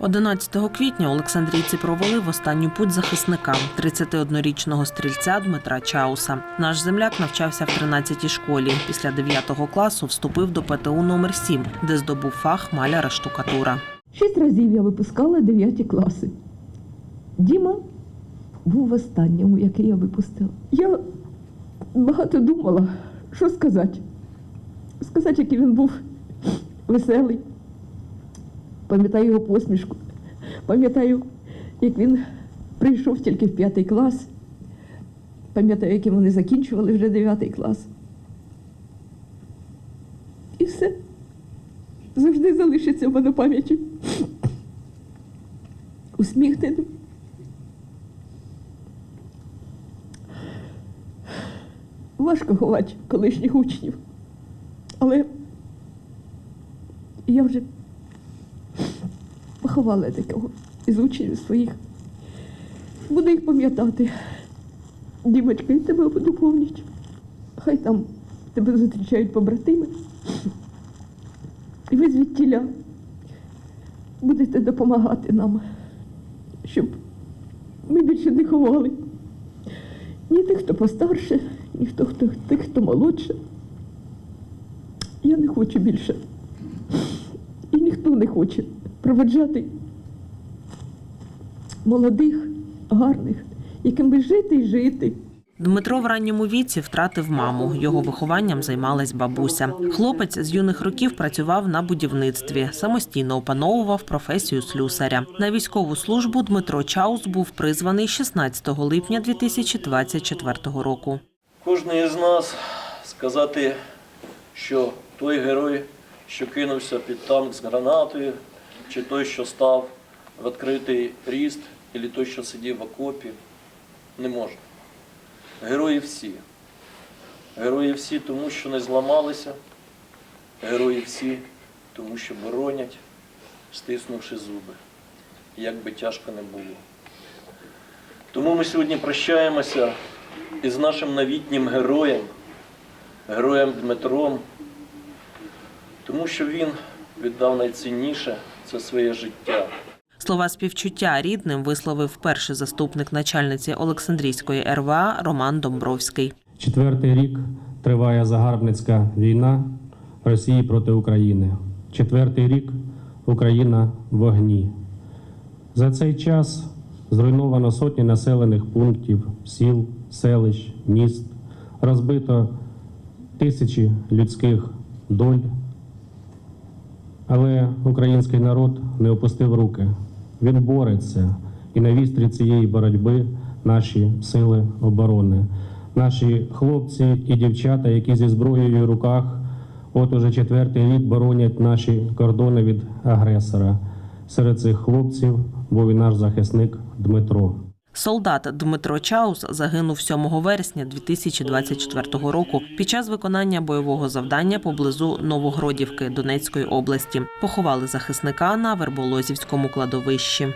11 квітня Олександрійці провели в останню путь захисника 31-річного стрільця Дмитра Чауса. Наш земляк навчався в 13-й школі. Після 9 класу вступив до ПТУ номер 7 де здобув фах маляра штукатура. Шість разів я випускала дев'яті класи. Діма був в останньому, який я випустила. Я багато думала, що сказати. Сказати, який він був веселий. Пам'ятаю його посмішку. Пам'ятаю, як він прийшов тільки в п'ятий клас. Пам'ятаю, яким вони закінчували вже дев'ятий клас. І все завжди залишиться в мене пам'яті. Усміхненим. Важко ховати колишніх учнів. Але я вже поховала такого із учнів своїх. Буду їх пам'ятати. Дімочка, я тебе буду помнити. Хай там тебе зустрічають побратими. І ви звідтіля будете допомагати нам, щоб ми більше не ховали. Ні тих, хто постарше, ні хто, хто тих, хто молодше. Я не хочу більше. І ніхто не хоче проведжати молодих, гарних, яким би жити і жити. Дмитро в ранньому віці втратив маму. Його вихованням займалась бабуся. Хлопець з юних років працював на будівництві, самостійно опановував професію слюсаря. На військову службу Дмитро Чаус був призваний 16 липня 2024 року. Кожний із нас сказати, що той герой, що кинувся під танк з гранатою, чи той, що став в відкритий ріст, або той, що сидів в окопі, не можна. Герої всі. Герої всі тому, що не зламалися. Герої всі тому, що боронять, стиснувши зуби, як би тяжко не було. Тому ми сьогодні прощаємося із нашим новітнім героєм, героєм Дмитром, тому що він віддав найцінніше це своє життя. Слова співчуття рідним висловив перший заступник начальниці Олександрійської РВА Роман Домбровський. Четвертий рік триває загарбницька війна Росії проти України. Четвертий рік Україна в вогні. За цей час зруйновано сотні населених пунктів, сіл, селищ, міст, розбито тисячі людських доль. Але український народ не опустив руки. Він бореться, і на вістрі цієї боротьби наші сили оборони, наші хлопці і дівчата, які зі зброєю в руках, от уже четвертий рік боронять наші кордони від агресора. Серед цих хлопців був і наш захисник Дмитро. Солдат Дмитро Чаус загинув 7 вересня 2024 року під час виконання бойового завдання поблизу Новогродівки Донецької області. Поховали захисника на Верболозівському кладовищі.